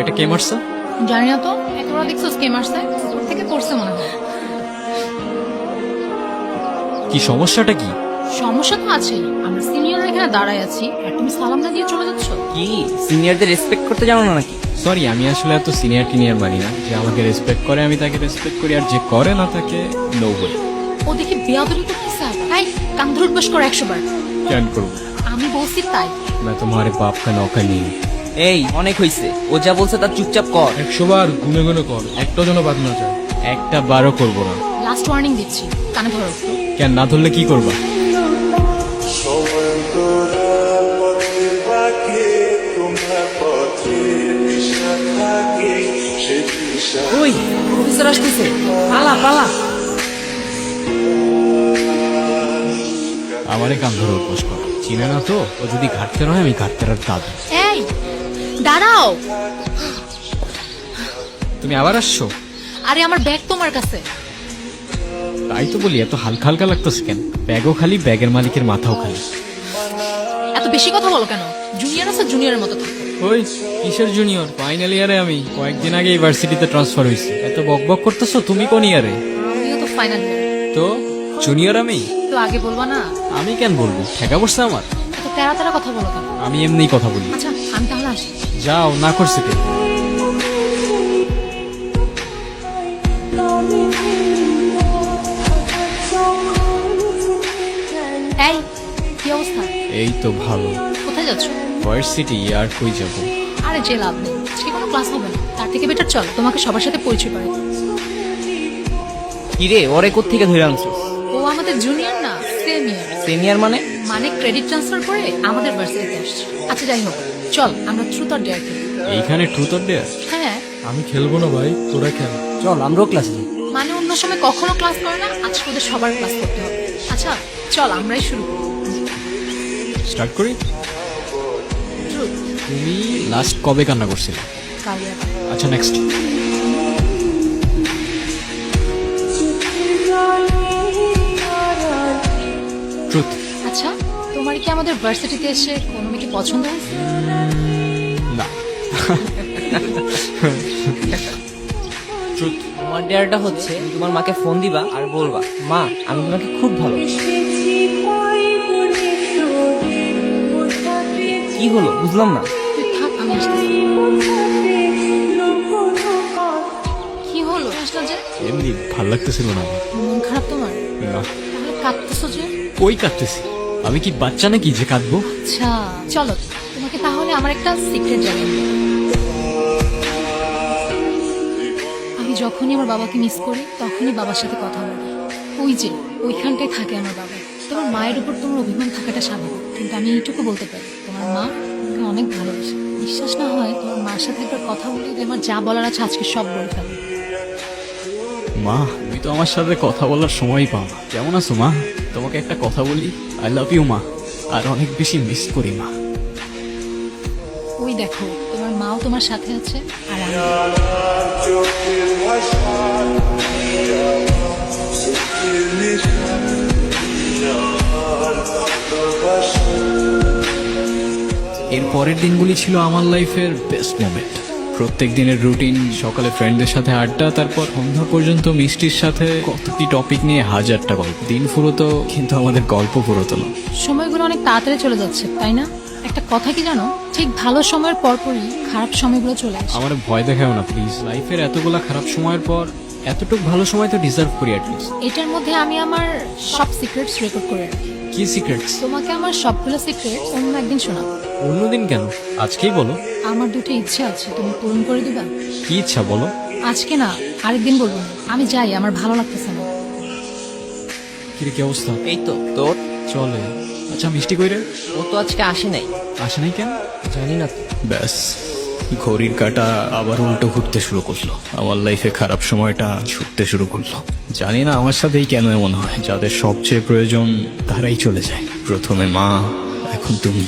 এটা কে মারছে জানি না তো একেবারে দেখছো স্কেম আসছে উপর থেকে করছে মনে হয় কি সমস্যাটা কি সমস্যা তো আছেই আমরা সিনিয়র এখানে দাঁড়ায় আছি আর তুমি সালাম না দিয়ে চলে যাচ্ছ কি সিনিয়রদের রেসপেক্ট করতে জানো না নাকি সরি আমি আসলে এত সিনিয়র টিনিয়র মানি না যে আমাকে রেসপেক্ট করে আমি তাকে রেসপেক্ট করি আর যে করে না তাকে নো ওয়ে ও দেখি বেয়াদরি তো কি স্যার তাই কান ধরে উঠবাস করো একশো বার ক্যান করবো আমি বলছি তাই मैं तुम्हारे बाप का नौकर नहीं हूँ এই অনেক হইছে। ও যা বলছে তার চুপচাপ কর। একশো বার গুনে গুনে কর একটা যেন বাদ না যায়। একটা বারও করব না। লাস্ট ওয়ার্নিং দিচ্ছি কানে ধরো কেন না ধরলে কি করবা? ওই প্রফেসর আসতেছে। পালা পালা। আমারে কান ধরে উপোস কর। চিনে না তো ও যদি ঘাটতে নয় আমি ঘাটতে আর দাদু এই দাঁড়াও। তুমি আবার আসছো? আরে আমার ব্যাগ তোমার কাছে। তাই তো বলি এত হালকা হালকা লাগতেছে কেন? ব্যাগও খালি ব্যাগের মালিকের মাথাও খালি। এত বেশি কথা বলো কেন? জুনিয়র আছে জুনিয়রের মতো থাকো। ওই কিসের জুনিয়র ফাইনাল ইয়ারে আমি কয়েকদিন আগে ইউনিভার্সিটিতে ট্রান্সফার হয়েছি। এত বক বক করতেছো তুমি কোন ইয়ারে আমিও তো ফাইনাল ইয়ার তো জুনিয়র আমি? তো আগে বলবা না? আমি কেন বলব? ঠেকা পড়ছে আমার। এত তেরা তেরা কথা বলো কেন? আমি এমনিই কথা বলি। আচ্ছা আমি তাহলে আসি যাও না করছে কে? এই কি অবস্থা? এই তো ভালো। কোথায় যাচ্ছ? ভার্সিটি আর কই যাব? আরে যে লাভ নেই। আজকে কোনো ক্লাস হবে না। তার থেকে বেটার চল তোমাকে সবার সাথে পরিচয় করে দিই। কি রে ওরে কোত্থেকে ধরে আনছিস ও আমাদের জুনিয়র না সেম সিনিয়র মানে? মানে ক্রেডিট ট্রান্সফার করে আমাদের ভার্সিটিতে আসছে। আচ্ছা যাই হোক। চল আমরা ট্রুথ অর ডেয়ার খেলি। এইখানে ট্রুথ অর ডেয়ার হ্যাঁ। আমি খেলব না ভাই তোরা খেল। চল আমরাও ক্লাসে যাই। মানে অন্য সময় কখনো ক্লাস করে না আজকে ওদের সবার ক্লাস করতে হবে। আচ্ছা চল আমরাই শুরু করি। স্টার্ট করি? ট্রুথ তুমি লাস্ট কবে কান্না করছিলে? আচ্ছা নেক্সট ট্রুথ আচ্ছা তোমার কি আমাদের ভার্সিটিতে এসে কোনো মেয়েকে পছন্দ হয়েছে? তোমার ডেয়ারটা হচ্ছে তোমার মাকে ফোন দিবা আর বলবা মা আমি তোমাকে খুব ভালো কি হলো? বুঝলাম না। তুই থাক আমি আসতেছি। কি হলো? যে? এমনি ভালো লাগতেছিল না মন খারাপ তোমার? না। কাঁদতেছো যে? কই কাঁদতেছি। আমি কি বাচ্চা নাকি যে কাঁদবো? আচ্ছা চলো। তোমাকে তাহলে আমার একটা সিক্রেট জানাই যখনই আমার বাবাকে মিস করি, তখনই বাবার সাথে কথা বলি। ওই যে, ওইখানটায় থাকে আমার বাবা। তোমার মায়ের উপর তোমার অভিমান থাকাটা স্বাভাবিক, কিন্তু আমি এইটুকু বলতে পারি, তোমার মা তোমাকে অনেক ভালোবাসে। বিশ্বাস না হয় তোমার মার সাথে একবার কথা বলি আমার যা বলার আছে আজকে সব বলে ফেলো। মা, তুমি তো আমার সাথে কথা বলার সময় পাও না। কেমন আছো মা? তোমাকে একটা কথা বলি আই লাভ ইউ মা। আর অনেক বেশি মিস করি মা। ওই দেখো তোমার মাও তোমার সাথে আছে আর এর পরের দিনগুলি ছিল আমার লাইফের বেস্ট মোমেন্ট প্রত্যেক দিনের রুটিন সকালে ফ্রেন্ডদের সাথে আড্ডা তারপর সন্ধ্যা পর্যন্ত মিষ্টির সাথে কত কি টপিক নিয়ে হাজারটা গল্প। দিন ফুরোতো কিন্তু আমাদের গল্প ফুরোতো না। সময়গুলো অনেক তাড়াতাড়ি চলে যাচ্ছে তাই না? একটা কথা কি জানো? ঠিক ভালো সময়ের পরপরই খারাপ সময়গুলো চলে আসে। আমার ভয় দেখাও না প্লিজ লাইফের এতগুলা খারাপ সময়ের পর এতটুকু ভালো সময় তো ডিজার্ভ করি অ্যাটলিস্ট এটার মধ্যে আমি আমার সব সিক্রেটস রেকর্ড করে রাখি। কি সিক্রেটস তোমাকে আমার সবগুলো সিক্রেটস অন্য একদিন শোনাবো। অন্যদিন কেন? আজকেই বলো। আমার দুটো ইচ্ছা আছে তুমি পূরণ করে দিবা? কি ইচ্ছা বলো? আজকে না আরেকদিন বলব। আমি যাই আমার ভালো লাগতেছে না। কি রে, কি অবস্থা? এই তো তোর? চলে। আচ্ছা মিষ্টি কইরে ও তো আজকে আসে নাই। আসে নাই কেন? জানি না ব্যাস ঘড়ির কাটা আবার উল্টো ঘুরতে শুরু করল। আমার লাইফে খারাপ সময়টা ছুটতে শুরু করল। জানি না আমার সাথেই কেন এমন হয়। যাদের সবচেয়ে প্রয়োজন তারাই চলে যায়। প্রথমে মা এখন তুমি।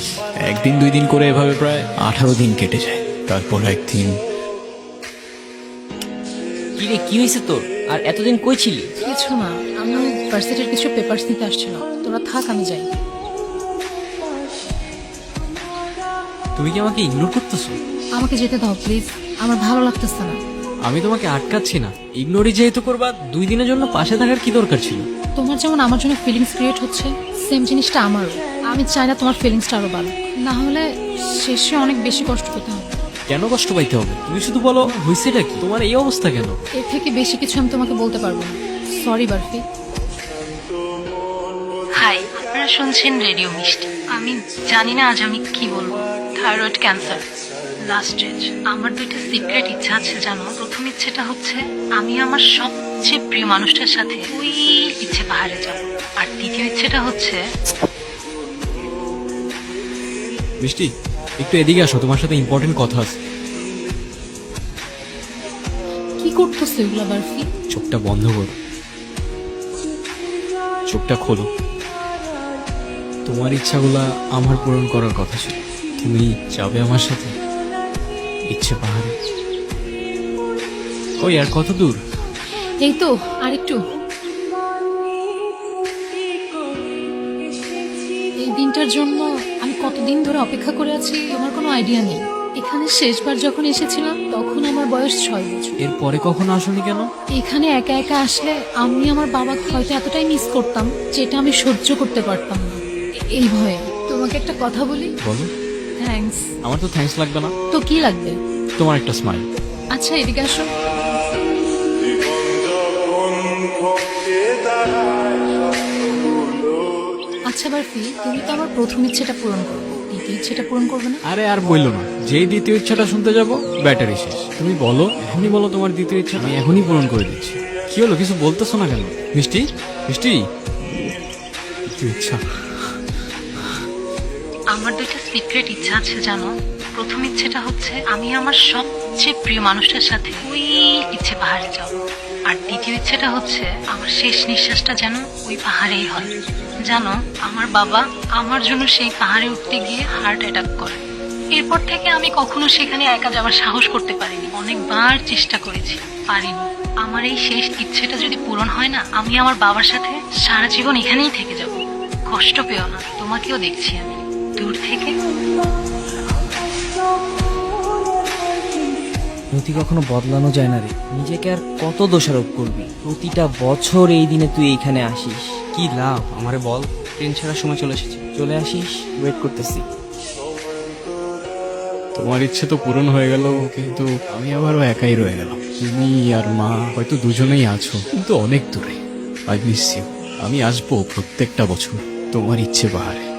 একদিন দুই দিন করে এভাবে প্রায় আঠারো দিন কেটে যায়। তারপর একদিন কি রে কি হয়েছে তোর? আর এতদিন কই ছিলি? কিছু না আমি ভার্সিটির কিছু পেপার্স নিতে আসছিলাম। তোরা থাক আমি যাই। তুমি কি আমাকে ইগনোর করতেছো? আমাকে যেতে দাও প্লিজ আমার ভালো লাগতেছে না। আমি তোমাকে আটকাচ্ছি না। ইগনোরই যেহেতু করবা দুই দিনের জন্য পাশে থাকার কি দরকার ছিল? তোমার যেমন আমার জন্য ফিলিংস ক্রিয়েট হচ্ছে সেম জিনিসটা আমারও। আমি চাই না তোমার ফিলিংসটা আরও ভালো না হলে শেষে অনেক বেশি কষ্ট পেতে হবে। কেন কষ্ট পাইতে হবে? তুমি শুধু বলো হয়েছেটা কি? তোমার এই অবস্থা কেন? এর থেকে বেশি কিছু আমি তোমাকে বলতে পারব না। সরি বার্ফি। হাই আপনারা শুনছেন রেডিও মিষ্টি। আমি জানি না আজ আমি কি বলব। Thyroid cancer. লাস্ট স্টেজ আমার দুইটা সিক্রেট ইচ্ছা আছে জানো। প্রথম ইচ্ছেটা হচ্ছে আমি আমার সবচেয়ে প্রিয় মানুষটার সাথে ওই ইচ্ছে পাহাড়ে যাব। আর দ্বিতীয় ইচ্ছেটা হচ্ছে মিষ্টি একটু এদিকে আসো তোমার সাথে ইম্পর্টেন্ট কথা আছে। কি করতেছে এগুলা বার্ফি? চোখটা বন্ধ করো। চোখটা খোলো। তোমার ইচ্ছাগুলা আমার পূরণ করার কথা ছিল। তুমি যাবে আমার সাথে? ইচ্ছে পাহাড়ে। ওই আর কত দূর? এই তো আরেকটু। এই দিনটার জন্য আমি কতদিন ধরে অপেক্ষা করে আছি আমার কোনো আইডিয়া নেই। এখানে শেষবার যখন এসেছিলাম তখন আমার বয়স ছয় বছর। এরপরে কখনো আসনি কেন? এখানে একা একা আসলে আমি আমার বাবাকে হয়তো এতটাই মিস করতাম যেটা আমি সহ্য করতে পারতাম না। এই ভয়ে। তোমাকে একটা কথা বলি? বলো। থ্যাঙ্কস আমার তো থ্যাঙ্কস লাগবে না। তো কি লাগবে? তোমার একটা স্মাইল আচ্ছা এদিকে আসো। আচ্ছা বারফি তুমি তো আমার প্রথম ইচ্ছেটা পূরণ করবে। দ্বিতীয় ইচ্ছেটা পূরণ করবে না? আরে আর বলল না। যেই দ্বিতীয় ইচ্ছাটা শুনতে যাব ব্যাটারি শেষ। তুমি বলো এখনই বলো তোমার দ্বিতীয় ইচ্ছা। আমি এখনই পূরণ করে দিচ্ছি। কি হলো কিছু বলতেছো না কেন? মিষ্টি? মিষ্টি? দ্বিতীয় ইচ্ছা। আমার দুইটা সিক্রেট ইচ্ছা আছে জানো? প্রথম ইচ্ছেটা হচ্ছে আমি আমার সবচেয়ে প্রিয় মানুষটার সাথে ওই ইচ্ছে পাহাড়ে যাব। আর দ্বিতীয় ইচ্ছেটা হচ্ছে আমার শেষ নিঃশ্বাসটা যেন ওই পাহাড়েই হয়। জানো, আমার বাবা আমার জন্য সেই পাহাড়ে উঠতে গিয়ে হার্ট অ্যাটাক করে। এরপর থেকে আমি কখনো সেখানে একা যাওয়ার সাহস করতে পারিনি। অনেকবার চেষ্টা করেছি, পারিনি। আমার এই শেষ ইচ্ছেটা যদি পূরণ হয় না, আমি আমার বাবার সাথে সারা জীবন এখানেই থেকে যাব। কষ্ট পেও না, তোমাকেও দেখছি আমি। দূর থেকে। নতি কখনো বদলানো যায় না রে। নিজেকে আর কত দোষারোপ করবি? প্রতিটা বছর এই দিনে তুই এইখানে আসিস। কি লাভ? আমারে বল ট্রেন ছাড়ার সময় চলে এসেছি। চলে আসিস ওয়েট করতেছি। তোমার ইচ্ছে তো পূরণ হয়ে গেল কিন্তু আমি আবারও একাই রয়ে গেলাম। তুমি আর মা হয়তো দুজনেই আছো কিন্তু অনেক দূরে। আই মিস ইউ আমি আসব প্রত্যেকটা বছর। তোমার ইচ্ছে পাহাড়ে